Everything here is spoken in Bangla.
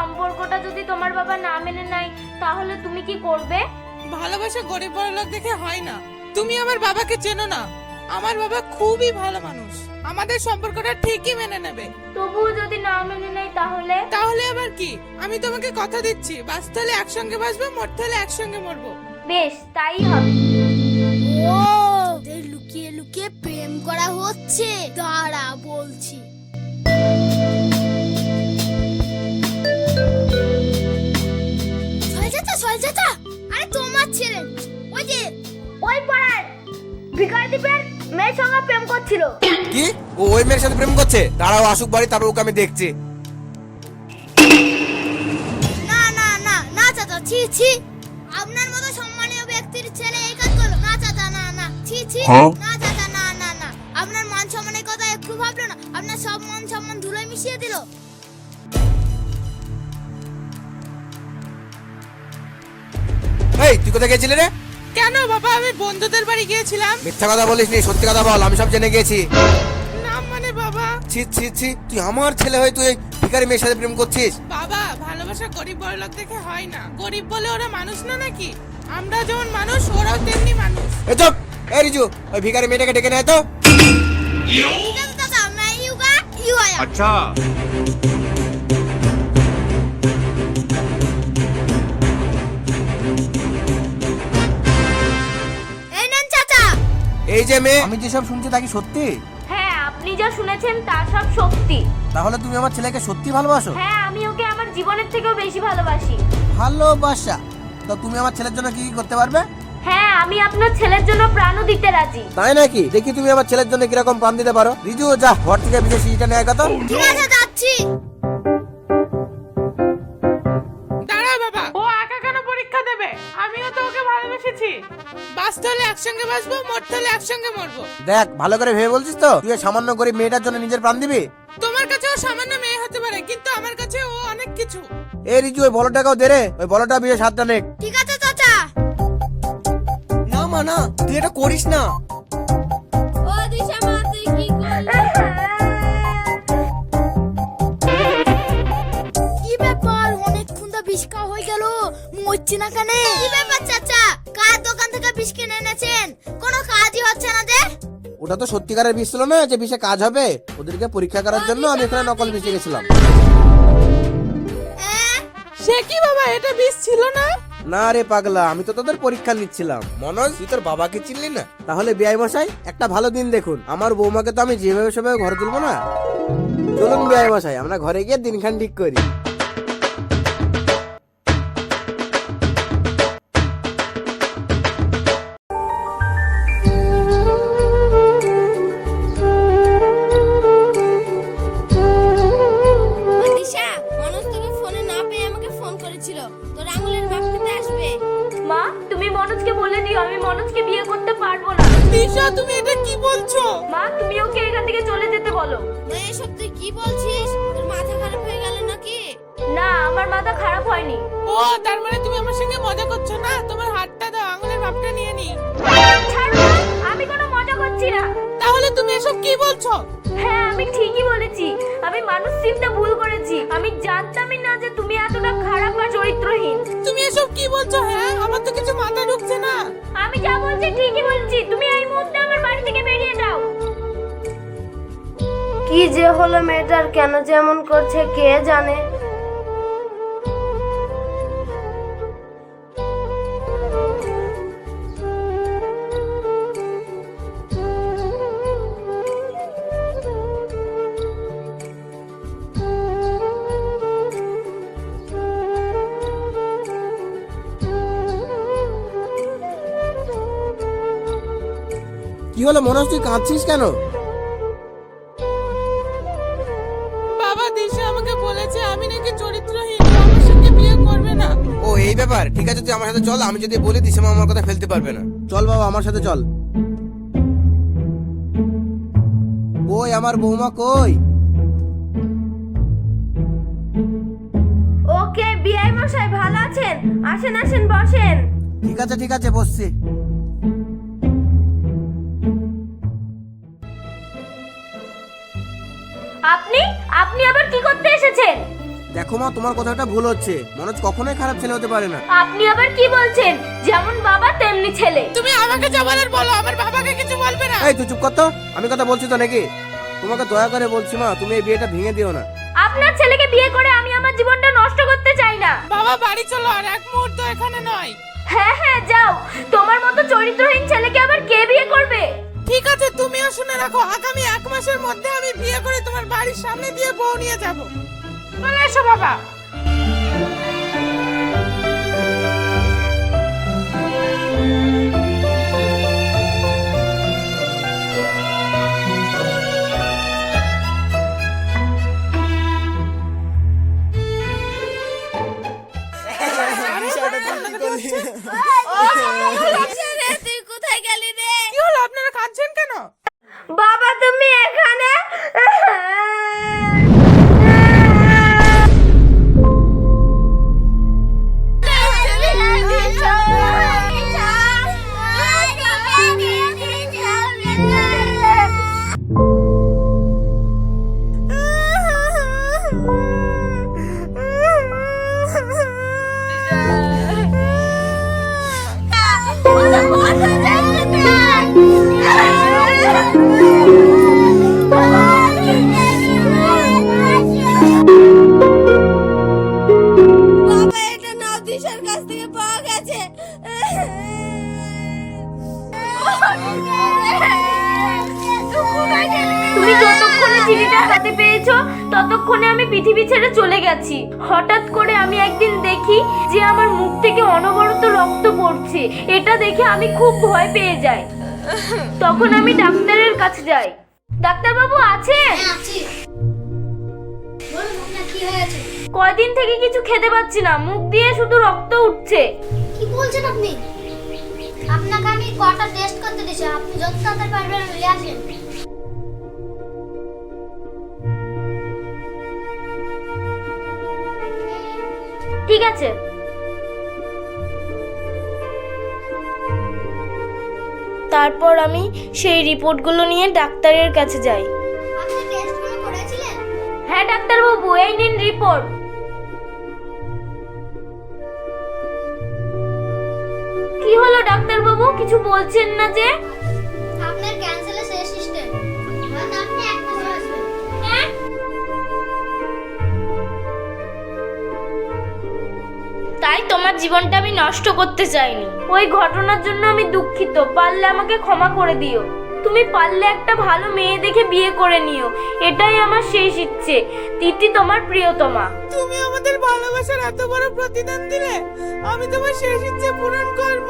আমার বাবা না মেনে নেয় তাহলে তুমি কি করবে? ভালোবাসা গরিব বড় লোক দেখে হয় না। তুমি আমার বাবাকে চেনো না। আমার বাবা খুবই ভালো মানুষ। আমাদের সম্পর্কটা ঠিকই মেনে নেবে। তবুও যদি না মেনে নেয় তাহলে? তাহলে আবার কি? আমি তোমাকে কথা দিচ্ছি। বাঁচতে হলে একসঙ্গে বাঁচবো মরতে হলে একসঙ্গে মরবো। বেশ তাই হবে। ও লুকিয়ে লুকিয়ে প্রেম করা হচ্ছে। দাঁড়া বলছি। মেয়ের সাথে প্রেম করছে? দাঁড়াও আসুক বাড়ি তারপর ওকে আমি দেখছি। না না না না চাচা ছি ছি। আপনার মতো সম্মানীয় ব্যক্তির ছেলে এই কাজ করল। না চাচা না না ছি ছি। না চাচা না না না। আপনার মান সম্মানের কথা একটু ভাবলো না। আপনার সব মান সম্মান ধুলোয় মিশিয়ে দিল। এই তুই কোথায় গেছিলি রে? কেন বাবা আমি বন্ধুদের বাড়ি গিয়েছিলাম। মিথ্যা কথা বলিস নি সত্যি কথা বল আমি সব জেনে গেছি ছি ছি ছি তুই আমার ছেলে হয়ে তুই ভিখারি মেয়ের সাথে প্রেম করছিস? বাবা ভালোবাসা গরিব বড় লোক দেখে হয় না। গরিব বলে ওরা মানুষ না নাকি? আমরা যেমন মানুষ ওরাও তেমনি মানুষ। এ চুপ! এ রিজু ওই ভিখারি মেয়েটাকে ডেকে নেয় তো। আচ্ছা। এই যে মেয়ে। আমি যেসব শুনছি তা কি সত্যি? আপনি যা শুনেছেন তা সব সত্যি। তাহলে তুমি আমার ছেলেকে সত্যি ভালোবাসো? হ্যাঁ আমি ওকে আমার জীবনের থেকেও বেশি ভালোবাসি। ভালোবাসা? তো তুমি আমার ছেলের জন্য কি কি করতে পারবে? হ্যাঁ আমি আপনার ছেলের জন্য প্রাণও দিতে রাজি। তাই নাকি? দেখি তুমি আমার ছেলের জন্য কীরকম প্রাণ দিতে পারো। রিজু যা ঘর থেকে বিদেশি এটা নেয় কত। ঠিক আছে যাচ্ছি। হলে একসঙ্গে বাঁচবো মরতে হলে একসঙ্গে মরবো। দেখ ভালো করে ভেবে বলছিস তো? তুই ওই সামান্য গরিব মেয়েটার জন্য নিজের প্রাণ দিবি? তোমার কাছে ও সামান্য মেয়ে হতে পারে কিন্তু আমার কাছে ও অনেক কিছু। এ রিজু ওই বলটাকেও দে রে ওই বলটা বিয়ে সাতটা নেক। ঠিক আছে চাচা। না মা না তুই এটা করিস না। ও দিশা মা তুই কি কি ব্যাপার? অনেকক্ষণ তো বিষ খাওয়া হয়ে গেল। মরছি না কেন? কি ব্যাপার চাচা? বিষ কিনে এনেছেন? কোনো কাজই হচ্ছে না যে? ওটা তো সত্যিকারের বিষ ছিল না যে বিষে কাজ হবে। ওদেরকে পরীক্ষা করার জন্য আমি এখানে নকল বিষে গেছিলাম? সে কি বাবা এটা বিষ ছিল না? না রে পাগলা আমি তো তোদের পরীক্ষা নিচ্ছিলাম। মনোজ তুই তোর বাবাকে চিনলি না? তাহলে বিআই মশাই একটা ভালো দিন দেখুন। আমার বৌমাকে তো আমি যেভাবে সেভাবে ঘরে তুলবো না? চলুন বিআই মশাই আমরা ঘরে গিয়ে দিনখান ঠিক করি। মাথা খারাপ হয়নি। ও তার মানে তুমি আমার সঙ্গে মজা করছ না? তোমার হাতটা দাও আঙুলের ভাবটা নিয়ে নি। ছাড়ো আমি কোনো মজা করছি না। তাহলে তুমি এসব কি বলছো? হ্যাঁ আমি ঠিকই বলেছি। আমি মানুষ চিনতে ভুল করেছি। আমি জানতামই না যে তুমি এতটা খারাপ আর চরিত্রহীন। তুমি এসব কি বলছো হ্যাঁ? আমার তো কিছু মাথা ঢুকছে না। আমি যা বলছি ঠিকই বলছি। তুমি এই মুহূর্তে আমার বাড়ি থেকে বেরিয়ে যাও। কি যে হলো মেয়েটার কেন যেমন করছে কে জানে? কি হলো মনোজ তুই কাঁদছিস কেন? বাবা দিশা আমাকে বলেছে আমি নাকি চরিত্রহীন আমার সঙ্গে বিয়ে করবে না। ও এই ব্যাপার। ঠিক আছে তুই আমার সাথে চল আমি যদি বলি দিশা আমার কথা ফেলতে পারবে না। চল বাবা আমার সাথে চল। কই আমার বৌমা কই? ওকে বিআই মশাই ভালো আছেন? আসেন আসেন বসেন। ঠিক আছে ঠিক আছে বসছি। আপনি? আপনি আবার কি করতে এসেছেন? দেখো মা তোমার কথাটা ভুল হচ্ছে। মনোজ কখনোই খারাপ ছেলে হতে পারে না। আপনি আবার কি বলছেন? যেমন বাবা তেমনি ছেলে। তুমি আমাকে যা বলার বলো আমার বাবাকে কিছু বলবে না। এই তুই চুপ কর তো। আমি কথা বলছি তো নাকি? তোমাকে দয়া করে বলছি মা তুমি এই বিয়েটা ভেঙে দিও না। আপনার ছেলেকে বিয়ে করে আমি আমার জীবনটা নষ্ট করতে চাই না। বাবা বাড়ি চলো আর এক মুহূর্ত এখানে নয়। হ্যাঁ হ্যাঁ যাও। তোমার মতো চরিত্রহীন ছেলেকে আবার কে বিয়ে করবে? ঠিক আছে, তুমিও শুনে রাখো, আগামী এক মাসের মধ্যে আমি বিয়ে করে তোমার বাড়ির সামনে দিয়ে বউ নিয়ে যাব। চলে এসো বাবা। ততক্ষণে আমি পৃথিবী ছেড়ে চলে গেছি। হঠাৎ করে আমি একদিন দেখি যে আমার মুখ থেকে অনবরত রক্ত পড়ছে। এটা দেখে আমি খুব ভয় পেয়ে যাই। তখন আমি ডাক্তারের কাছে যাই। ডাক্তারবাবু আছেন আছি। হয়েছে কয়দিন থেকে কিছু খেতে পাচ্ছি না। মুখ দিয়ে শুধু রক্ত উঠছে। কি বলছেন আপনি? আপনাকে আমি কটা টেস্ট করতে দিয়েছি। আপনি যত তাড়াতাড়ি পারবেন নিয়ে আসেন। ঠিক আছে। তারপর আমি সেই রিপোর্টগুলো নিয়ে ডাক্তারের কাছে যাই। হ্যাঁ ডাক্তারবাবু এই নিন রিপোর্ট। কি হলো ডাক্তারবাবু কিছু বলছেন না যে? তোমার জীবনটা আমি নষ্ট করতে চাইনি। ওই ঘটনার জন্য আমি দুঃখিত। পারলে আমাকে ক্ষমা করে দিও। তুমি পারলে একটা ভালো মেয়ে দেখে বিয়ে করে নিও। এটাই আমার শেষ ইচ্ছে। তিতি তোমার প্রিয়তমা। তুমি আমাদের ভালোবাসার এত বড় প্রতিদান দিলে, আমি তোমার শেষ ইচ্ছে পূরণ করব।